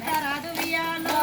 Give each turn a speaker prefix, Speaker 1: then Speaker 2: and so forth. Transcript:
Speaker 1: તારા દુનિયાનો